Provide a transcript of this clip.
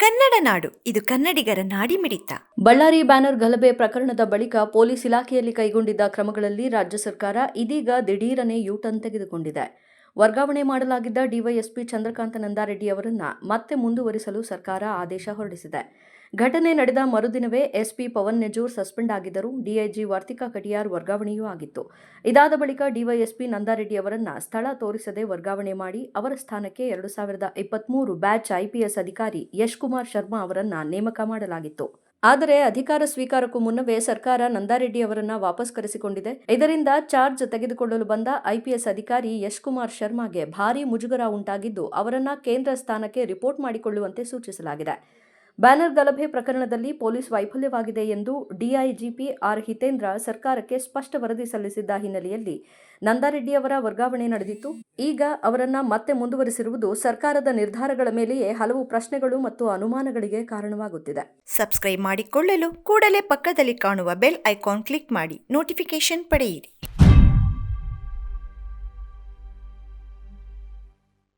ಕನ್ನಡ ನಾಡು, ಇದು ಕನ್ನಡಿಗರ ನಾಡಿ ಮಿಡಿತ ಬಳ್ಳಾರಿ ಬ್ಯಾನರ್ ಗಲಭೆ ಪ್ರಕರಣದ ಬಳಿಕ ಪೊಲೀಸ್ ಇಲಾಖೆಯಲ್ಲಿ ಕೈಗೊಂಡಿದ್ದ ಕ್ರಮಗಳಲ್ಲಿ ರಾಜ್ಯ ಸರ್ಕಾರ ಇದೀಗ ದಿಢೀರನೆ ಯೂಟರ್ನ್ ತೆಗೆದುಕೊಂಡಿದೆ. ವರ್ಗಾವಣೆ ಮಾಡಲಾಗಿದ್ದ ಡಿವೈಎಸ್ಪಿ ಚಂದ್ರಕಾಂತ ನಂದಾರೆಡ್ಡಿ ಅವರನ್ನು ಮತ್ತೆ ಮುಂದುವರಿಸಲು ಸರ್ಕಾರ ಆದೇಶ ಹೊರಡಿಸಿದೆ. ಘಟನೆ ನಡೆದ ಮರುದಿನವೇ ಎಸ್ಪಿ ಪವನ್ ನೆಜೂರ್ ಸಸ್ಪೆಂಡ್ ಆಗಿದ್ದರು ಡಿಐಜಿ ವಾರ್ತಿಕಾ ಕಟಿಯಾರ್ ವರ್ಗಾವಣೆಯೂ ಆಗಿತ್ತು. ಇದಾದ ಬಳಿಕ ಡಿವೈಎಸ್ಪಿ ನಂದಾರೆಡ್ಡಿ ಅವರನ್ನು ಸ್ಥಳ ತೋರಿಸದೆ ವರ್ಗಾವಣೆ ಮಾಡಿ ಅವರ ಸ್ಥಾನಕ್ಕೆ ಎರಡು ಸಾವಿರದ ಇಪ್ಪತ್ಮೂರು ಬ್ಯಾಚ್ ಐಪಿಎಸ್ ಅಧಿಕಾರಿ ಯಶ್ ಕುಮಾರ್ ಶರ್ಮಾ ಅವರನ್ನು ನೇಮಕ ಮಾಡಲಾಗಿತ್ತು. ಆದರೆ ಅಧಿಕಾರ ಸ್ವೀಕಾರಕ್ಕೂ ಮುನ್ನವೇ ಸರ್ಕಾರ ನಂದಾರೆಡ್ಡಿ ಅವರನ್ನ ವಾಪಸ್ ಕರೆಸಿಕೊಂಡಿದೆ ಇದರಿಂದ ಚಾರ್ಜ್ ತೆಗೆದುಕೊಳ್ಳಲು ಬಂದ ಐಪಿಎಸ್ ಅಧಿಕಾರಿ ಯಶ್ ಕುಮಾರ್ ಶರ್ಮಾಗೆ ಭಾರೀ ಮುಜುಗರ ಉಂಟಾಗಿದ್ದು, ಅವರನ್ನ ಕೇಂದ್ರ ಸ್ಥಾನಕ್ಕೆ ರಿಪೋರ್ಟ್ ಮಾಡಿಕೊಳ್ಳುವಂತೆ ಸೂಚಿಸಲಾಗಿದೆ. ಬ್ಯಾನರ್ ಗಲಭೆ ಪ್ರಕರಣದಲ್ಲಿ ಪೊಲೀಸ್ ವೈಫಲ್ಯವಾಗಿದೆ ಎಂದು ಡಿಐಜಿಪಿ ಆರ್ ಹಿತೇಂದ್ರ ಸರ್ಕಾರಕ್ಕೆ ಸ್ಪಷ್ಟ ವರದಿ ಸಲ್ಲಿಸಿದ್ದ ಹಿನ್ನೆಲೆಯಲ್ಲಿ ನಂದಾರೆಡ್ಡಿ ಅವರ ವರ್ಗಾವಣೆ ನಡೆದಿತ್ತು. ಈಗ ಅವರನ್ನ ಮತ್ತೆ ಮುಂದುವರಿಸಿರುವುದು ಸರ್ಕಾರದ ನಿರ್ಧಾರಗಳ ಮೇಲೆಯೇ ಹಲವು ಪ್ರಶ್ನೆಗಳು ಮತ್ತು ಅನುಮಾನಗಳಿಗೆ ಕಾರಣವಾಗುತ್ತಿದೆ. ಸಬ್ಸ್ಕ್ರೈಬ್ ಮಾಡಿಕೊಳ್ಳಲು ಕೂಡಲೇ ಪಕ್ಕದಲ್ಲಿ ಕಾಣುವ ಬೆಲ್ ಐಕಾನ್ ಕ್ಲಿಕ್ ಮಾಡಿ. ನೋಟಿಫಿಕೇಶನ್ ಪಡೆಯಿರಿ.